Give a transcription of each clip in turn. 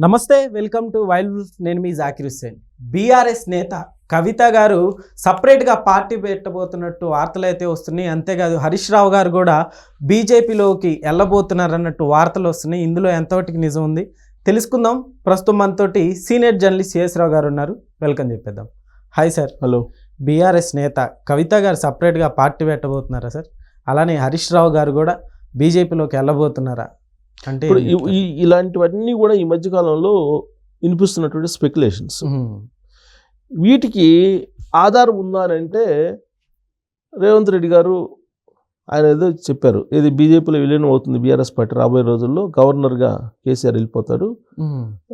నమస్తే welcome to wild. నేను మీ Zakir Hussain. BRS నేత కవిత గారు సపరేట్గా పార్టీ పెట్టబోతున్నట్టు వార్తలు అయితే వస్తున్నాయి. అంతేకాదు హరీష్ రావు గారు కూడా బీజేపీలోకి వెళ్ళబోతున్నారు అన్నట్టు వార్తలు వస్తున్నాయి. ఇందులో ఎంతవరకు నిజం ఉంది. తెలుసుకుందాం. ప్రస్తుతం మనతోటి సీనియర్ జర్నలిస్ట్ సిఎస్ రావు గారు ఉన్నారు. వెల్కమ్ చెప్పేద్దాం. Hi sir. హలో. బీఆర్ఎస్ నేత కవిత గారు సపరేట్గా పార్టీ పెట్టబోతున్నారా సార్? అలానే హరీష్ రావు గారు కూడా బీజేపీలోకి వెళ్ళబోతున్నారా అంటే ఇలాంటివన్నీ కూడా ఈ మధ్య కాలంలో వినిపిస్తున్నటువంటి స్పెక్యులేషన్స్. వీటికి ఆధారం ఉందా అని అంటే రేవంత్ రెడ్డి గారు ఆయన ఏదో చెప్పారు. ఏది బీజేపీలో విలీనం అవుతుంది బీఆర్ఎస్ పార్టీ రాబోయే రోజుల్లో గవర్నర్గా కేసీఆర్ వెళ్ళిపోతాడు.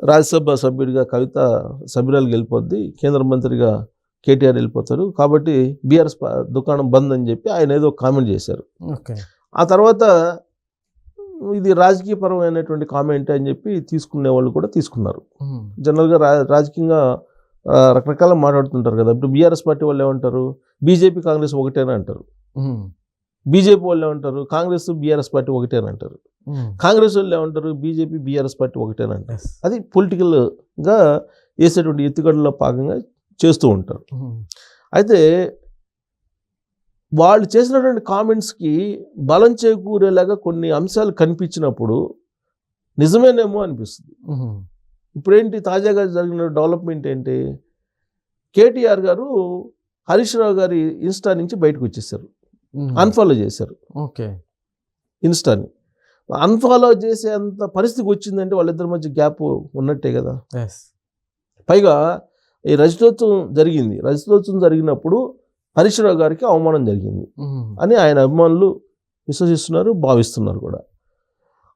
రాజ్యసభ సభ్యుడిగా కవిత సభ్యురాలు వెళ్ళిపోద్ది కేంద్ర మంత్రిగా కేటీఆర్ వెళ్ళిపోతారు కాబట్టి బీఆర్ఎస్ దుకాణం బంద్ అని చెప్పి ఆయన ఏదో కామెంట్ చేశారు. ఓకే. ఆ తర్వాత ఇది రాజకీయపరమైనటువంటి కామెంట్ అని చెప్పి తీసుకునే వాళ్ళు కూడా తీసుకున్నారు. జనరల్గా రా రాజకీయంగా రకరకాల మాట్లాడుతుంటారు కదా ఇప్పుడు బీఆర్ఎస్ పార్టీ వాళ్ళు ఏమంటారు బీజేపీ కాంగ్రెస్ ఒకటేనా అంటారు. బీజేపీ వాళ్ళు ఏమంటారు కాంగ్రెస్ బీఆర్ఎస్ పార్టీ ఒకటేనా అంటారు. కాంగ్రెస్ వాళ్ళు ఏమంటారు బీజేపీ బీఆర్ఎస్ పార్టీ ఒకటేనా అంటారు. అది పొలిటికల్గా వేసేటువంటి ఎత్తుగడలో భాగంగా చేస్తూ ఉంటారు. అయితే వాళ్ళు చేసినటువంటి కామెంట్స్కి బలం చేకూరేలాగా కొన్ని అంశాలు కనిపించినప్పుడు నిజమేనేమో అనిపిస్తుంది. ఇప్పుడేంటి తాజాగా జరిగిన డెవలప్మెంట్ ఏంటి? కేటీఆర్ గారు హరీష్ రావు గారి ఇన్స్టా నుంచి బయటకు వచ్చేసారు. అన్ఫాలో చేశారు. ఓకే. ఇన్స్టాని అన్ఫాలో చేసేంత పరిస్థితికి వచ్చిందంటే వాళ్ళిద్దరి మధ్య గ్యాప్ ఉన్నట్టే కదా. పైగా ఈ రజతోత్సవం జరిగింది. రజతోత్సవం జరిగినప్పుడు హరీష్ రావు గారికి అవమానం జరిగింది. అని ఆయన అభిమానులు విశ్వసిస్తున్నారు భావిస్తున్నారు కూడా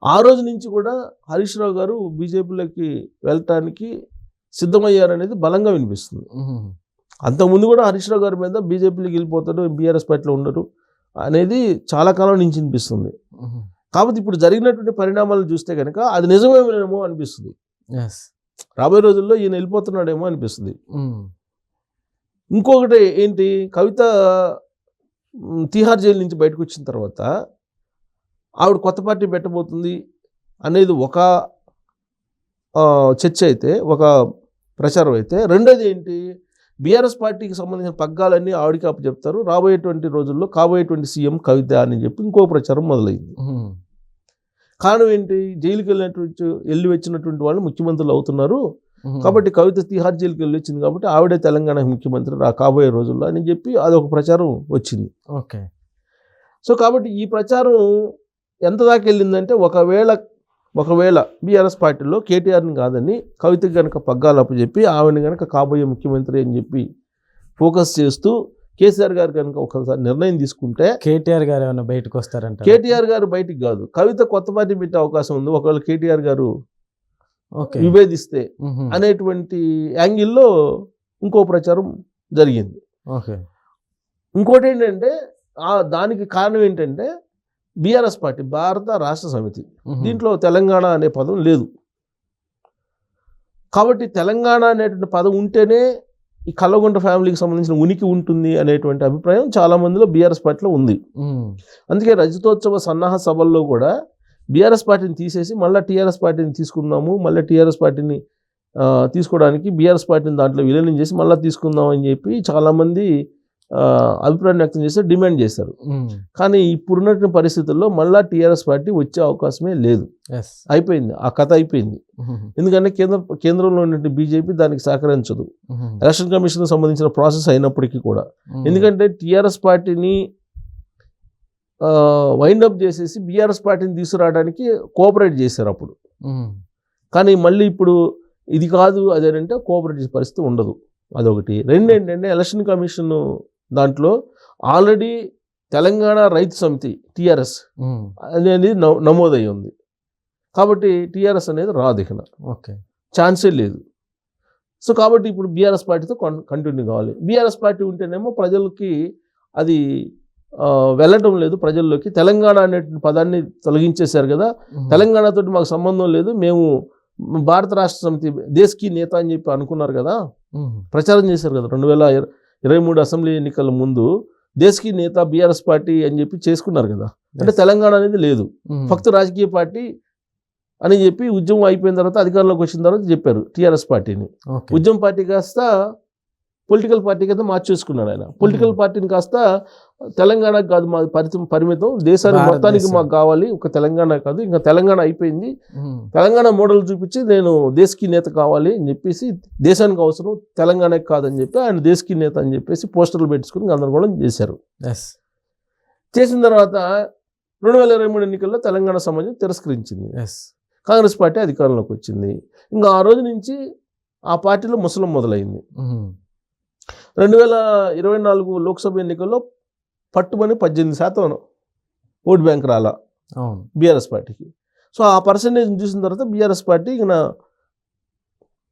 ఆ రోజు నుంచి కూడా హరీష్ రావు గారు బీజేపీలోకి వెళ్ళటానికి సిద్ధమయ్యారనేది బలంగా వినిపిస్తుంది. అంతకుముందు కూడా హరీష్ రావు గారి మీద బీజేపీలోకి వెళ్ళిపోతాడు బీఆర్ఎస్ పార్టీలో ఉండరు అనేది చాలా కాలం నుంచి వినిపిస్తుంది. కాబట్టి ఇప్పుడు జరిగినటువంటి పరిణామాలను చూస్తే కనుక అది నిజమేమో అనిపిస్తుంది రాబోయే రోజుల్లో ఈయన వెళ్ళిపోతున్నాడేమో అనిపిస్తుంది. ఇంకొకటి ఏంటి? కవిత తీహార్ జైలు నుంచి బయటకు వచ్చిన తర్వాత ఆవిడ కొత్త పార్టీ పెట్టబోతుంది అనేది ఒక చర్చ అయితే ఒక ప్రచారం అయితే. రెండోది ఏంటి? బీఆర్ఎస్ పార్టీకి సంబంధించిన పగ్గాలన్నీ ఆవిడకి అప్పు చెప్తారు రాబోయేటువంటి రోజుల్లో కాబోయేటువంటి సీఎం కవిత అని చెప్పి ఇంకో ప్రచారం మొదలైంది. కారణం ఏంటి? జైలుకి వెళ్ళినటువంటి వెళ్ళి వచ్చినటువంటి వాళ్ళు ముఖ్యమంత్రులు అవుతున్నారు. కాబట్టి కవిత తిహార్ జైలుకి వెళ్ళి వచ్చింది కాబట్టి ఆవిడే తెలంగాణ ముఖ్యమంత్రి రా కాబోయే రోజుల్లో అని చెప్పి అదొక ప్రచారం వచ్చింది. ఓకే. సో కాబట్టి ఈ ప్రచారం ఎంత దాకా వెళ్ళిందంటే ఒకవేళ ఒకవేళ బీఆర్ఎస్ పార్టీలో కేటీఆర్ని కాదని కవితకి కనుక పగ్గాలు అప్పచెప్పి ఆవిడని కనుక కాబోయే ముఖ్యమంత్రి అని చెప్పి ఫోకస్ చేస్తూ కేసీఆర్ గారు కనుక ఒకసారి నిర్ణయం తీసుకుంటే కేటీఆర్ గారు ఏమైనా బయటకు వస్తారంట కేటీఆర్ గారు బయటికి కాదు. కవిత కొత్త పార్టీ పెట్టే అవకాశం ఉంది. ఒకవేళ కేటీఆర్ గారు విభేదిస్తే. అనేటువంటి యాంగిల్లో ఇంకో ప్రచారం జరిగింది ఇంకోటి ఏంటంటే ఆ దానికి కారణం ఏంటంటే బీఆర్ఎస్ పార్టీ భారత రాష్ట్ర సమితి. దీంట్లో తెలంగాణ అనే పదం లేదు కాబట్టి తెలంగాణ అనేటువంటి పదం ఉంటేనే ఈ కల్లగుంట ఫ్యామిలీకి సంబంధించిన ఉనికి ఉంటుంది అనేటువంటి అభిప్రాయం చాలా మందిలో బీఆర్ఎస్ పార్టీలో ఉంది. అందుకే రజతోత్సవ సన్నాహ సభల్లో కూడా బీఆర్ఎస్ పార్టీని తీసేసి మళ్ళీ టీఆర్ఎస్ పార్టీని తీసుకుందాము మళ్ళీ టీఆర్ఎస్ పార్టీని తీసుకోవడానికి బీఆర్ఎస్ పార్టీని దాంట్లో విలీనం చేసి మళ్ళీ తీసుకుందాం అని చెప్పి చాలామంది అభిప్రాయం వ్యక్తం చేశారు డిమాండ్ చేశారు. కానీ ఇప్పుడున్నటువంటి పరిస్థితుల్లో మళ్ళీ టీఆర్ఎస్ పార్టీ వచ్చే అవకాశమే లేదు అయిపోయింది ఆ కథ అయిపోయింది. ఎందుకంటే కేంద్ర కేంద్రంలో ఉన్నటువంటి బీజేపీ దానికి సహకరించదు. ఎలక్షన్ కమిషన్కి సంబంధించిన ప్రాసెస్ అయినప్పటికీ కూడా. ఎందుకంటే టీఆర్ఎస్ పార్టీని వైండప్ చేసేసి బీఆర్ఎస్ పార్టీని తీసుకురావడానికి కోఆపరేట్ చేశారు అప్పుడు. కానీ మళ్ళీ ఇప్పుడు ఇది కాదు అదేనంటే కోఆపరేట్ చేసే పరిస్థితి ఉండదు. అదొకటి. రెండు ఏంటంటే ఎలక్షన్ కమిషన్ దాంట్లో ఆల్రెడీ తెలంగాణ రైతు సమితి టీఆర్ఎస్. అనేది నమో- నమోదై ఉంది. కాబట్టి టీఆర్ఎస్ అనేది రాదు ఇక ఓకే. ఛాన్సే లేదు. సో కాబట్టి ఇప్పుడు బీఆర్ఎస్ పార్టీతో కంటిన్యూ కావాలి. బీఆర్ఎస్ పార్టీ ఉంటేనేమో ప్రజలకి అది వెళ్ళటం లేదు ప్రజల్లోకి. తెలంగాణ అనే పదాన్ని తొలగించేశారు కదా. తెలంగాణతో మాకు సంబంధం లేదు. మేము భారత రాష్ట్ర సమితి దేశకి నేత అని చెప్పి అనుకున్నారు కదా. ప్రచారం చేశారు కదా రెండు వేల ఇరవై మూడు అసెంబ్లీ ఎన్నికల ముందు దేశకి నేత బీఆర్ఎస్ పార్టీ అని చెప్పి చేసుకున్నారు కదా. అంటే తెలంగాణ అనేది లేదు. ఫక్త్ రాజకీయ పార్టీ అని చెప్పి ఉద్యమం అయిపోయిన తర్వాత అధికారంలోకి వచ్చిన తర్వాత చెప్పారు టీఆర్ఎస్ పార్టీని. ఉద్యమ పార్టీ కాస్త పొలిటికల్ పార్టీ కింద మార్చేసుకున్నాడు ఆయన. పొలిటికల్ పార్టీని కాస్త తెలంగాణకు కాదు మా పరిమితం పరిమితం. దేశానికి మొత్తానికి. మాకు కావాలి. ఒక తెలంగాణ కాదు ఇంకా తెలంగాణ అయిపోయింది. తెలంగాణ మోడల్ చూపించి నేను దేశకి నేత కావాలి అని చెప్పేసి దేశానికి అవసరం తెలంగాణకి కాదని చెప్పి ఆయన దేశకి నేత అని చెప్పేసి పోస్టర్లు పెట్టుకుని గందరగోళం చేశారు. చేసిన తర్వాత రెండు వేల ఇరవై మూడు ఎన్నికల్లో తెలంగాణ సమాజం తిరస్కరించింది. కాంగ్రెస్ పార్టీ అధికారంలోకి వచ్చింది. ఇంకా ఆ రోజు నుంచి ఆ పార్టీలో ముసలం మొదలైంది. రెండు వేల ఇరవై నాలుగు లోక్సభ ఎన్నికల్లో పట్టుమని పద్దెనిమిది శాతం ఓట్ బ్యాంక్ రాలా బీఆర్ఎస్ పార్టీకి. సో ఆ పర్సంటేజ్ చూసిన తర్వాత బీఆర్ఎస్ పార్టీ ఇక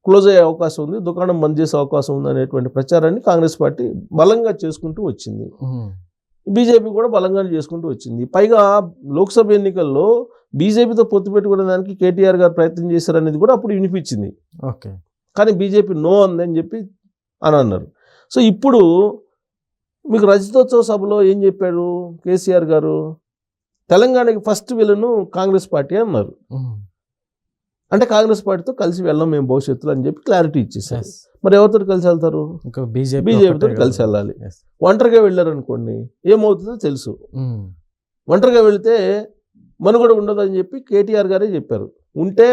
క్లోజ్ అయ్యే అవకాశం ఉంది దుకాణం బంద్ చేసే అవకాశం ఉంది అనేటువంటి ప్రచారాన్ని కాంగ్రెస్ పార్టీ బలంగా చేసుకుంటూ వచ్చింది. బీజేపీ కూడా బలంగానే చేసుకుంటూ వచ్చింది. పైగా లోక్సభ ఎన్నికల్లో బీజేపీతో పొత్తు పెట్టుకునే దానికి కేటీఆర్ గారు ప్రయత్నం చేశారనేది కూడా అప్పుడు వినిపించింది. ఓకే. కానీ బీజేపీ నో అందని చెప్పి అని అన్నారు. సో ఇప్పుడు మీకు రజతోత్సవ సభలో ఏం చెప్పారు కేసీఆర్ గారు తెలంగాణకి ఫస్ట్ విలను కాంగ్రెస్ పార్టీ అన్నారు. అంటే కాంగ్రెస్ పార్టీతో కలిసి వెళ్ళాం మేము భవిష్యత్తులో అని చెప్పి క్లారిటీ ఇచ్చేసారు మరి ఎవరితో కలిసి వెళ్తారు బీజేపీ బీజేపీతో కలిసి. వెళ్ళాలి. ఒంటరిగా వెళ్ళారనుకోండి ఏమవుతుందో తెలుసు. ఒంటరిగా వెళితే మనుగడ ఉండదు అని చెప్పి కేటీఆర్ గారే చెప్పారు ఉంటే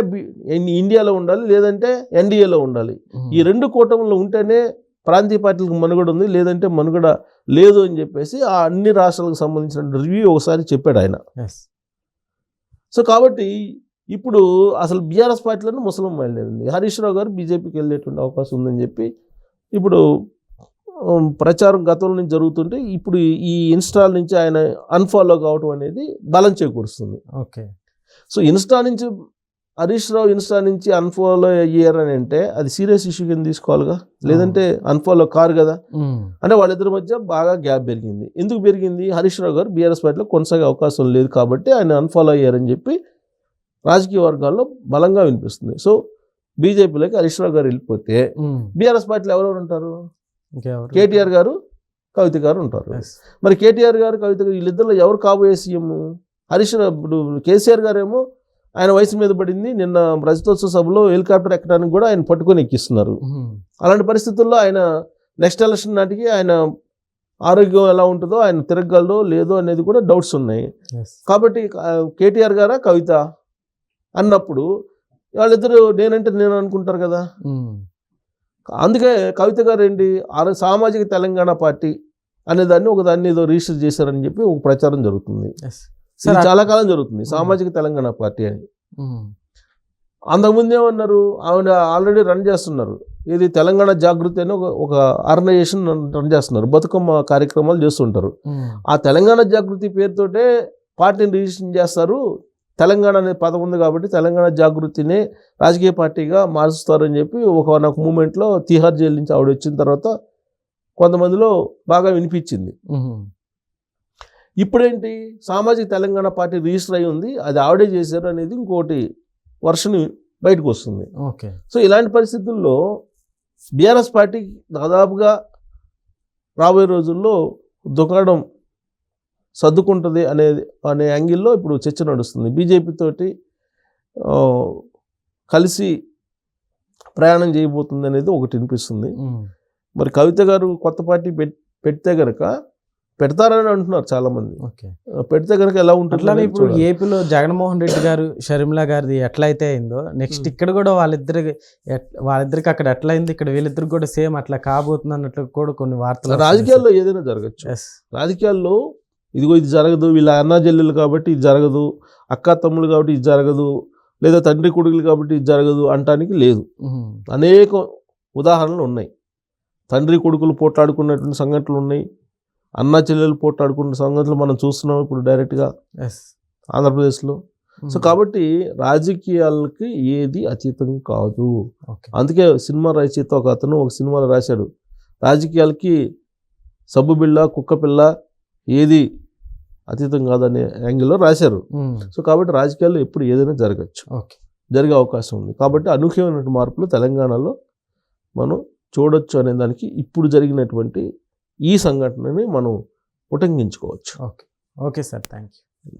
ఇండియాలో ఉండాలి లేదంటే ఎన్డీఏలో ఉండాలి. ఈ రెండు కూటములు ఉంటేనే ప్రాంతీయ పార్టీలకు మనుగడ ఉంది లేదంటే మనుగడ లేదు అని చెప్పేసి ఆ అన్ని రాష్ట్రాలకు సంబంధించిన రివ్యూ ఒకసారి చెప్పాడు ఆయన. సో కాబట్టి ఇప్పుడు అసలు బీఆర్ఎస్ పార్టీలను ముసలం బయలుదేరింది. హరీష్ రావు గారు బీజేపీకి వెళ్ళేటువంటి అవకాశం ఉందని చెప్పి ఇప్పుడు ప్రచారం గతంలో నుంచి జరుగుతుంటే ఇప్పుడు ఈ ఇన్స్టాల్ నుంచి ఆయన అన్ఫాలో కావడం అనేది బలం చేకూరుస్తుంది. ఓకే సో ఇన్స్టా నుంచి హరీష్ రావు ఇన్స్టా నుంచి అన్ఫాలో అయ్యారు అని అంటే అది సీరియస్ ఇష్యూ కింద తీసుకోవాలిగా. లేదంటే అన్ఫాలో కారు కదా. అంటే వాళ్ళిద్దరి మధ్య బాగా గ్యాప్ పెరిగింది. ఎందుకు పెరిగింది? హరీష్ రావు గారు బీఆర్ఎస్ పార్టీలో కొనసాగే అవకాశం లేదు కాబట్టి ఆయన అన్ఫాలో అయ్యారని చెప్పి రాజకీయ వర్గాల్లో బలంగా వినిపిస్తుంది. సో బీజేపీలోకి హరీష్ రావు గారు వెళ్ళిపోతే. బీఆర్ఎస్ పార్టీలో ఎవరెవరు ఉంటారు? కేటీఆర్ గారు కవిత గారు ఉంటారు. మరి కేటీఆర్ గారు కవిత గారు వీళ్ళిద్దరిలో ఎవరు కాబోయే సీఎం హరీష్ రావు ఇప్పుడు కేసీఆర్ గారేమో ఆయన వయసు మీద పడింది నిన్న రజతోత్సవ సభలో హెలికాప్టర్ ఎక్కడానికి కూడా ఆయన పట్టుకొని ఎక్కిస్తున్నారు. అలాంటి పరిస్థితుల్లో ఆయన నెక్స్ట్ ఎలక్షన్ నాటికి ఆయన ఆరోగ్యం ఎలా ఉంటుందో ఆయన తిరగలడో లేదో అనేది కూడా డౌట్స్ ఉన్నాయి. కాబట్టి కేటీఆర్ గారా కవిత అన్నప్పుడు వాళ్ళిద్దరు నేనంటే నేను అనుకుంటారు కదా. అందుకే కవిత గారు ఏంటి సామాజిక తెలంగాణ పార్టీ అనే దాన్ని ఒక దాన్ని ఏదో రిజిస్టర్ చేశారని చెప్పి ఒక ప్రచారం జరుగుతుంది. ఇది చాలా కాలం జరుగుతుంది. సామాజిక తెలంగాణ పార్టీ అని. అంతకుముందు ఏమన్నారు? ఆవిడ ఆల్రెడీ రన్ చేస్తున్నారు. ఇది తెలంగాణ జాగృతి అని ఒక ఆర్గనైజేషన్ రన్ చేస్తున్నారు. బతుకమ్మ కార్యక్రమాలు చేస్తుంటారు. ఆ తెలంగాణ జాగృతి పేరుతోటే పార్టీని రిజిస్ట్రేషన్ చేస్తారు. తెలంగాణ అనే పదం ఉంది కాబట్టి తెలంగాణ జాగృతిని రాజకీయ పార్టీగా మారుస్తారని చెప్పి ఒక నాకు మూమెంట్లో తిహార్ జైలు నుంచి ఆవిడ వచ్చిన తర్వాత కొంతమందిలో బాగా వినిపించింది. ఇప్పుడేంటి? సామాజిక తెలంగాణ పార్టీ రిజిస్టర్ అయి ఉంది అది ఆవిడే చేశారు అనేది ఇంకోటి వర్షన్ బయటకు వస్తుంది. ఓకే. సో ఇలాంటి పరిస్థితుల్లో బీఆర్ఎస్ పార్టీ దాదాపుగా రాబోయే రోజుల్లో దుకాణం సర్దుకుంటుంది అనేది అనే యాంగిల్లో ఇప్పుడు చర్చ నడుస్తుంది. బీజేపీ తోటి ఆ, కలిసి ప్రయాణం చేయబోతుంది అనేది ఒకటి వినిపిస్తుంది. మరి కవిత గారు కొత్త పార్టీ పెట్- పెడితే గనక పెడతారని అంటున్నారు చాలా మంది పెడితే గనక ఎలా ఉంటుంది అట్లానే ఇప్పుడు. ఏపీలో జగన్మోహన్ రెడ్డి గారు షర్మిల గారిది ఎట్లయితే అయిందో నెక్స్ట్. ఇక్కడ కూడా వాళ్ళిద్దరి ఎట్- వాళ్ళిద్దరికి అక్కడ ఎట్లా అయింది ఇక్కడ వీళ్ళిద్దరికి కూడా సేమ్ అట్లా కాబోతుంది అన్నట్లు కూడా కొన్ని వార్తలు రాజకీయాల్లో ఏదైనా జరగచ్చు. ఎస్ రాజకీయాల్లో ఇదిగో ఇది జరగదు వీళ్ళ అన్నా చెల్లెలు కాబట్టి ఇది జరగదు అక్క తమ్ముళ్ళు కాబట్టి ఇది జరగదు లేదా తండ్రి కొడుకులు కాబట్టి ఇది జరగదు అంటానికి లేదు. అనేక ఉదాహరణలు ఉన్నాయి. తండ్రి కొడుకులు పోట్లాడుకున్నటువంటి సంఘటనలు ఉన్నాయి. అన్నా చెల్లెలు పోట్లాడుకున్న సంఘటనలు మనం చూస్తున్నాం ఇప్పుడు డైరెక్ట్గా ఎస్ ఆంధ్రప్రదేశ్లో. సో కాబట్టి రాజకీయాలకి ఏది అతీతం కాదు. అందుకే సినిమా రచయిత ఒక అతను ఒక సినిమాలో రాశాడు. రాజకీయాలకి సబ్బు బిళ్ళ కుక్క పిల్ల ఏది అతీతం కాదనే యాంగిల్లో రాశారు. సో కాబట్టి రాజకీయాల్లో ఎప్పుడు ఏదైనా జరగచ్చు. జరిగే అవకాశం ఉంది. కాబట్టి అనూహ్యమైన మార్పులు తెలంగాణలో మనం చూడొచ్చు అనే దానికి ఇప్పుడు జరిగినటువంటి ఈ సంఘటనని మనం ఉటంకించుకోవచ్చు. Okay. Okay sir. Thank you